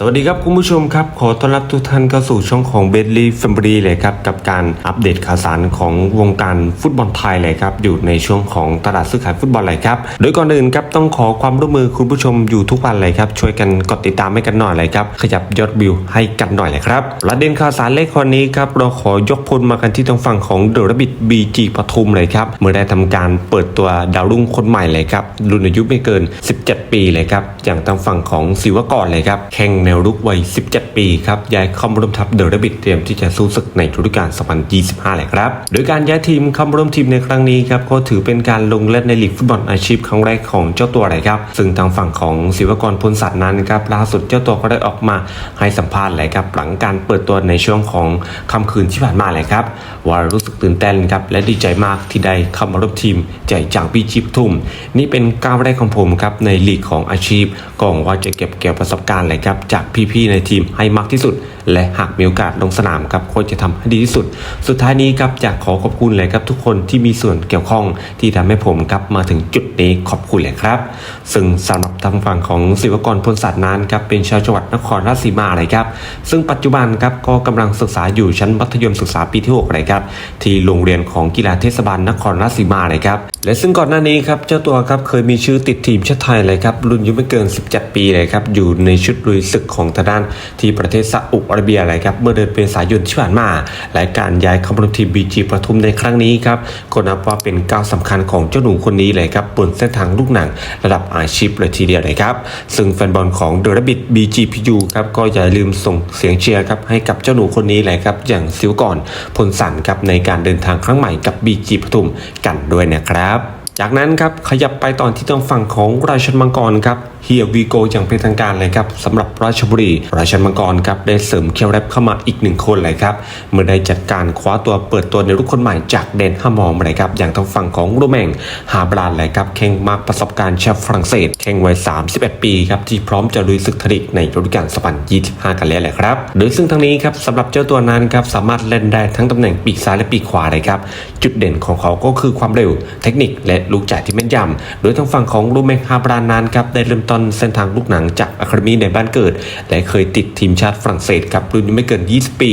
สวัสดีครับคุณผู้ชมครับ ขอต้อนรับทุกท่านเข้าสู่ช่องของเบดลี่แฟมบรีเลยครับ กับการอัปเดตข่าวสารของวงการฟุตบอลไทยเลยครับ อยู่ในช่วงของตลาดซื้อขายฟุตบอลเลยครับ โดยก่อนอื่นครับต้องขอความร่วมมือคุณผู้ชมอยู่ทุกวันเลยครับ ช่วยกันกดติดตามให้กันหน่อยเลยครับ ขยับยอดวิวให้กันหน่อยเลยครับประเด็นข่าวสารเลขวันนี้ครับเราขอยกพลมากันที่ทางฝั่งของเดอะรบิดบีจีปทุมเลยครับเมื่อได้ทำการเปิดตัวดาวรุ่งคนใหม่เลยครับรุ่นอายุไม่เกิน 17 ปีเลยครับอย่างทางฝั่งของศิวกรเลยครับแข่งแนวรุกวัย 17 ปีครับย้ายเข้ามาร่วมทัพเดอะรบิดเตรียมที่จะสู้ศึกในฤดูกาล 2025เลยครับ โดยการย้ายทีมเข้ามาร่วมทีมในครั้งนี้ครับก็ถือเป็นการลงเล่นในลีกฟุตบอลอาชีพครั้งแรกของเจ้าตัวเลยครับซึ่งทางฝั่งของศิวกรพลสัตว์นั้นครับล่าสุดเจ้าตัวก็ได้ออกมาให้สัมภาษณ์เลยครับหลังการเปิดตัวในช่วงของค่ำคืนที่ผ่านมาเลยครับว่ารู้สึกตื่นเต้นครับและดีใจมากที่ได้เข้ามาร่วมทีมใจจังปีจิปทุ่ม นี่เป็นก้าวแรกของผมครับในลีกของอาชีพก็หวังว่าจะเก็บเกี่ยวประสบการณ์เลยครับจากพี่ๆในทีมให้มากที่สุด และหากมีโอกาสลงสนามครับโค้ชจะทำให้ดีที่สุด สุดท้ายนี้ครับอยากขอขอบคุณเลยครับทุกคนที่มีส่วนเกี่ยวข้องที่ทำให้ผมครับมาถึงจุดนี้ขอบคุณเลยครับ ซึ่งสำหรับทางฝั่งของศิวกรพลสัตว์นั้นครับเป็นชาวจังหวัดนครราชสีมาเลยครับ ซึ่งปัจจุบันครับก็กำลังศึกษาอยู่ชั้นมัธยมศึกษาปีที่6เลยครับที่โรงเรียนของกีฬาเทศบาลนครราชสีมาเลยครับและซึ่งก่อนหน้านี้ครับเจ้าตัวครับเคยมีชื่อติดทีมชาติไทยเลยครับรุ่นยุไม่เกิน 17 ปีเลยครับอยู่ในชุดลุยศึกของทางด้านที่ประเทศซาอุอาระเบียเลยครับเมื่อเดือนเมษายนที่ผ่านมา และการย้ายเข้ามาร่วมทีมบีจีปทุมในครั้งนี้ครับก็นับว่าเป็นก้าวสำคัญของเจ้าหนุ่มคนนี้เลยครับบนเส้นทางลูกหนังระดับอาชีพเลยทีเดียวเลยครับซึ่งแฟนบอลของเดอะรบิดบีจีพียูครับก็อย่าลืมส่งเสียงเชียร์ครับให้กับเจ้าหนุ่มคนนี้เลยครับอย่างซิวก่อนพลสันครับในการเดินทางครั้งใหม่กับบีจีปทุมกันด้วยนะครับ จากนั้นครับขยับไปตอนที่ทางฝั่งของราชันมังกรครับเฮียวีโกอย่างเป็นทางการเลยครับสำหรับราชบุรี ราชันมังกรครับได้เสริมเคียวแรปเข้ามาอีกหนึ่งคนเลยครับเมื่อได้จัดการคว้าตัวเปิดตัวในรุ่นคนใหม่จากเดนฮามอมเลยครับอย่างทางฝั่งของโรแมงฮาบรานเลยครับแข่งมากประสบการณ์แชมป์ฝรั่งเศสแข่งวัย 31 ปีครับที่พร้อมจะลุยศึกทริกในฤดูกาล2025 กันแล้วแหละครับโดยซึ่งทั้งนี้ครับสำหรับเจ้าตัวนั้นครับสามารถเล่นได้ทั้งตำแหน่งปีกซ้ายและปีกขวาเลยครับจุดเด่นของเขาก็คือความเร็ว เทคนิคและลูกจ่ายที่แม่นยำโดยทางฝั่งของโรแมงฮาบรานนั้นครับได้เริ่มตันเส้นทางลูกหนังจากอะคาเดมีในบ้านเกิด และเคยติดทีมชาติฝรั่งเศสครับรุ่นไม่เกิน 20 ปี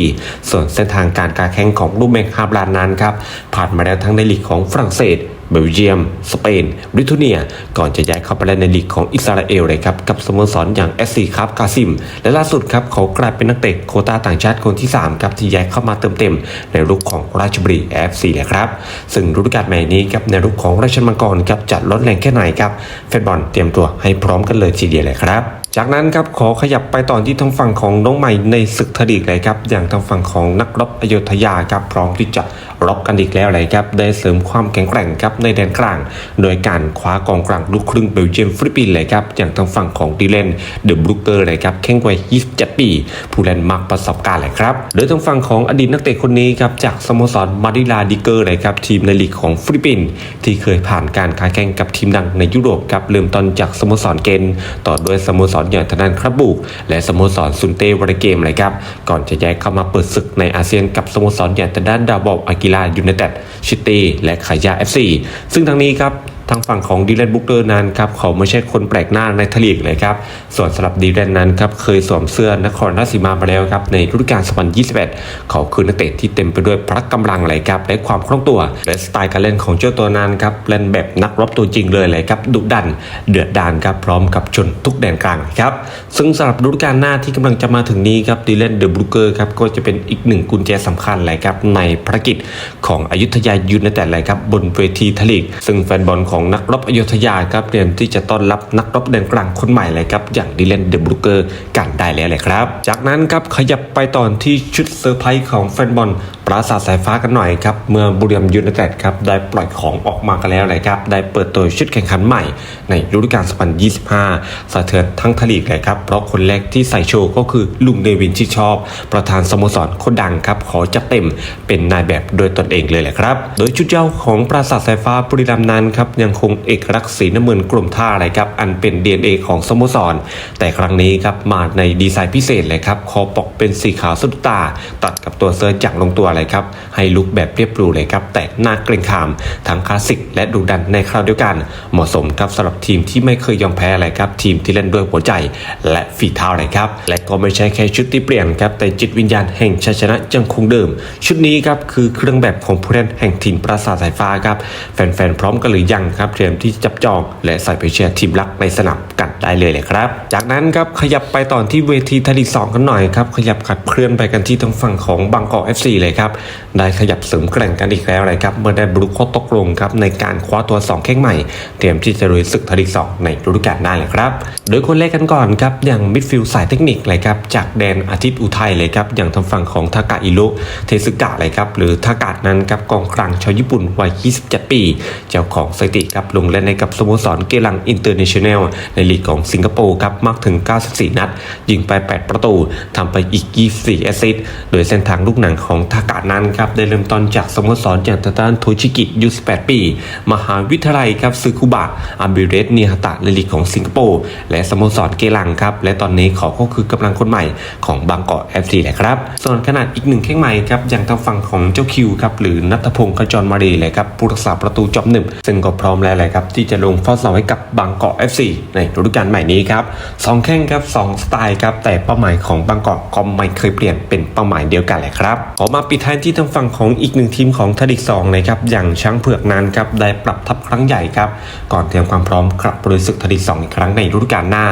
ส่วนเส้นทางการการแข่งของลูกแมงฮาบลานนั้นครับผ่านมาแล้วทั้งในลีกของฝรั่งเศส เบลเยียม สเปนบริเทเนีย ก่อนจะย้ายเข้าไปเล่นในลีกของอิสราเอลเลยครับ กับสโมสรอย่างเอสซีครับกาซิม และล่าสุดครับเขากลายเป็นนักเตะโคตาต่างชาติคนที่ 3 ครับ ที่ย้ายเข้ามาเติมเต็ม ในรุกของราชบุรี FC เลยครับ ซึ่งฤดูกาลใหม่นี้ครับในรุกของราชมังกรครับจัดลดแรงแค่ไหนครับแฟนบอลเตรียมตัวให้พร้อมกันเลยทีเดียวเลยครับ จากนั้นครับขอขยับไปตอนที่ทางฝั่งของน้องใหม่ในศึกทลีกเลยครับอย่างทางฝั่งของนักรบอโยธยาครับพร้อมที่จะรบกันอีกแล้วเลยครับได้เสริมความแข็งแกร่งครับในแดนกลาง โดยการคว้ากองกลางลูกครึ่งเบลเยียมฟิลิปปินส์เลยครับอย่างทางฝั่งของดีเลนเดอะบรูเกอร์เลยครับแข่งวัย 27 ปี ผู้เล่นมากประสบการณ์เลยครับโดยทางฝั่งของอดีตนักเตะคนนี้ครับจากสโมสรมาดิลาดิเกอร์เลยครับทีมในลีกของฟิลิปปินส์ที่เคยผ่านการค้าแข่งกับทีมดังในยุโรปครับเริ่มต้นจากสโมสรเกนต่อด้วยสโมสรอย่างทางด้านครับบุก และสโมสรซุนเตวารเกมเลยครับ ก่อนจะย้ายเข้ามาเปิดศึกในอาเซียนกับสโมสรอย่างทางด้านดาวบอบอากิลายูเนเต็ดชิตีและขายาเอฟซีซึ่งทั้งนี้ครับ ทางฝั่งของดีแลนบุกเกอร์นั้นครับเขาไม่ใช่คนแปลกหน้าในทลีกเลยครับส่วนสำหรับดีแลนนั้นครับเคยสวมเสื้อนครราชสีมามาแล้วครับในฤดูกาล2021 เขาคือนักเตะที่เต็มไปด้วยพละกำลังเลยครับและความคล่องตัว และสไตล์การเล่นของเจ้าตัวนั้นครับเล่นแบบนักรบตัวจริงเลยเลยครับดุดัน เดือดดานครับพร้อมกับชนทุกแดนกลางครับซึ่งสำหรับฤดูกาลหน้าที่กำลังจะมาถึงนี้ครับดีแลนเดอะบลูเกอร์ครับก็จะเป็นอีกหนึ่งกุญแจสำคัญเลยครับในภารกิจของอยุธยายูไนเต็ดเลยครับบนเวทีทลีกซึ่งแฟนบอลของนักรบอยุธยาครับเตรียมที่จะต้อนรับนักรบแดนกลางคนใหม่เลยครับอย่างดิเลนเดบรูเกอร์กันได้แล้วเลยครับ จากนั้นครับขยับไปตอนที่ชุดเซอร์ไพรส์ของแฟนบอล ปราสาทสายฟ้ากันหน่อยครับเมื่อบุรีรัมย์ยูไนเต็ดครับได้ปล่อยของออกมากันแล้วเลยครับได้เปิดตัวชุดแข่งขันใหม่ในฤดูกาล 2025 สะเทือนทั้งทลีกเลยครับเพราะคนแรกที่ใส่โชว์ก็คือลุงเนวินชิดชอบ ประธานสโมสรคนดังครับขอจัดเต็มเป็นนายแบบโดยตนเองเลยแหละครับ โดยชุดเจ้าของปราสาทสายฟ้าบุรีรัมย์นั้นครับยังคงเอกลักษณ์สีน้ำเงินกลุ่มท่าเลยครับอันเป็น DNA ของสโมสร แต่ครั้งนี้ครับมาในดีไซน์พิเศษเลยครับคอปกเป็นสีขาวสุดตา ตัดกับตัวเสื้อจักรลงตัวเลยครับ ให้ลุกแบบเรียบรูเลยครับ แต่หน้าเกรงขาม ทั้งคลาสสิกและดุดันในคราวเดียวกัน เหมาะสมครับสำหรับทีมที่ไม่เคยยอมแพ้อะไรครับ ทีมที่เล่นด้วยหัวใจ และฝีเท้าเลยครับ และก็ไม่ใช่แค่ชุดที่เปลี่ยนครับ แต่จิตวิญญาณแห่งชัยชนะยังคงเดิม ชุดนี้ครับคือเครื่องแบบของผู้เล่นแห่งทีมปราสาทสายฟ้าครับแฟนๆพร้อมกันหรือยังครับเตรียมที่จะจับจอง และใส่ไปเชียร์ทีมรักในสนามกันได้เลยเลยครับ จากนั้นครับขยับไปต่อที่เวทีทลีกสองกันหน่อยครับขยับขัดเคลื่อนไปกันที่ทางฝั่งของบางกอก FC เลยครับได้ขยับเสริมแกร่งกันอีกแล้วเลยครับเมื่อได้บรุกข้อตกลงครับในการคว้าตัวสองแข้งใหม่ เตรียมที่จะลุยศึกทลีกสองในฤดูกาลหน้าเลยครับ โดยคนแรกกันก่อนครับอย่างมิดฟิลด์สายเทคนิคเลยครับจากแดนอาทิตย์อุทัยเลยครับอย่างทางฝั่งของทากาอิโรเทสึกะเลยครับหรือทากาดนั้นครับกองกลางชาวญี่ปุ่นวัย 27 ปี เจ้าของสถิติครับลงเล่นในกับสโมสรเกลังอินเตอร์เนชั่นแนลในลีกของสิงคโปร์ครับมากถึง 94 นัด ยิงไป 8 ประตูทำไปอีก 24 แอสซิสต์โดยเส้นทางลูกหนังของทากานั้นครับได้เริ่มต้นจากสโมสรอย่างตาตานโทชิกิยุ18 ปี มหาวิทยาลัยครับซึคุบะอาบิเรสเนียฮตะในลีกของสิงคโปร์และสโมสรเกลังครับ และตอนนี้เขาก็คือกำลังคนใหม่ของบางกอก FC แหละครับ ส่วนขนาดอีกหนึ่งแข้งใหม่ครับอย่างทางฝั่งของเจ้าคิวครับหรือนัทพงศ์ขจรมารีเลยครับผู้รักษาประตูจอมหนึ่งซึ่งก็พร้อมแล้วแหละครับที่จะลงเฝ้าเสาให้กับบางกอก FC ในฤดูกาลใหม่นี้ครับสองแข้งครับสองสไตล์ครับแต่เป้าหมายของบางกอกก็ไม่เคยเปลี่ยนเป็นเป้าหมายเดียวกันแหละครับขอมาปิดท้ายที่ทางฝั่งของอีกหนึ่งทีมของทดิกสองนะครับอย่างช้างเผือกนั้นครับได้ปรับทัพครั้งใหญ่ครับก่อนเตรียมความพร้อมกลับบริสุทธิ์ทดิกสองอีกครั้งในฤดูกาลหน้า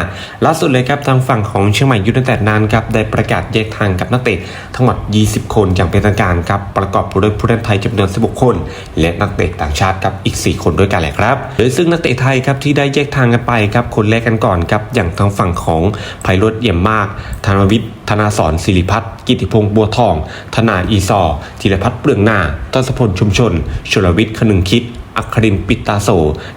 ล่าสุดเลยครับทางฝั่งของเชียงใหม่ยูไนเต็ดนั้นครับได้ประกาศแยกทางกับนักเตะทั้งหมด 20 คนอย่างเป็นทางการครับประกอบไปด้วยผู้เล่นไทยจำนวน 16 คน และนักเตะต่างชาติครับอีก 4 คนด้วยกันแหละครับโดยซึ่งนักเตะไทยครับที่ได้แยกทางกันไปครับคนแรกกันก่อนครับอย่างทางฝั่งของไพโรดเยี่ยมมากธนวิทย์ ธนาสอนศิริพัฒน์กิติพงษ์บัวทอง ธนาอีซอธีรพัฒน์เปลืองหน้าทศพลชุมชน ชลวิทย์ขนึงคิด อัครินปิตาโส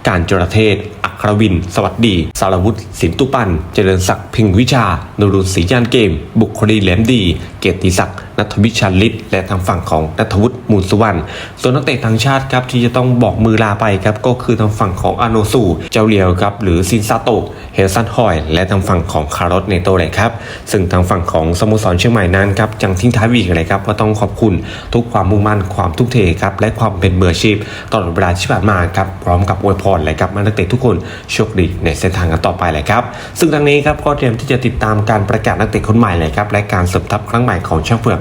การจรเทศ อัครวิน สวัสดี สารวุฒิสินตุปัน เจริญศักดิ์พิงวิชา นรุนศรียานเกม บุคคลีแหลมดี เกียรติศักดิ์ นัทวิชันลิศและทางฝั่งของนัทวุฒิมูลสุวรรณส่วนนักเตะต่างชาติครับที่จะต้องบอกมือลาไปครับก็คือทางฝั่งของอาโนซูเจ้าเลียวครับหรือซินซาโตะเฮลซันฮอย และทางฝั่งของคาร์ลอสเนโตเลยครับซึ่งทางฝั่งของสโมสรเชียงใหม่นั้นครับจังทิ้งท้ายวีกเลยครับว่าต้องขอบคุณทุกความมุ่งมั่นความทุ่มเทครับและความเป็นมืออาชีพตลอดเวลาที่ผ่านมาครับพร้อมกับอวยพรเลยครับนักเตะทุกคนโชคดีในเส้นทางกันต่อไปเลยครับซึ่งทางนี้ครับก็เตรียมที่จะติดตามการประกาศนักเตะคนใหม่เลยครับและการเสริมทัพครั้งใหม่ของช่างเฟือก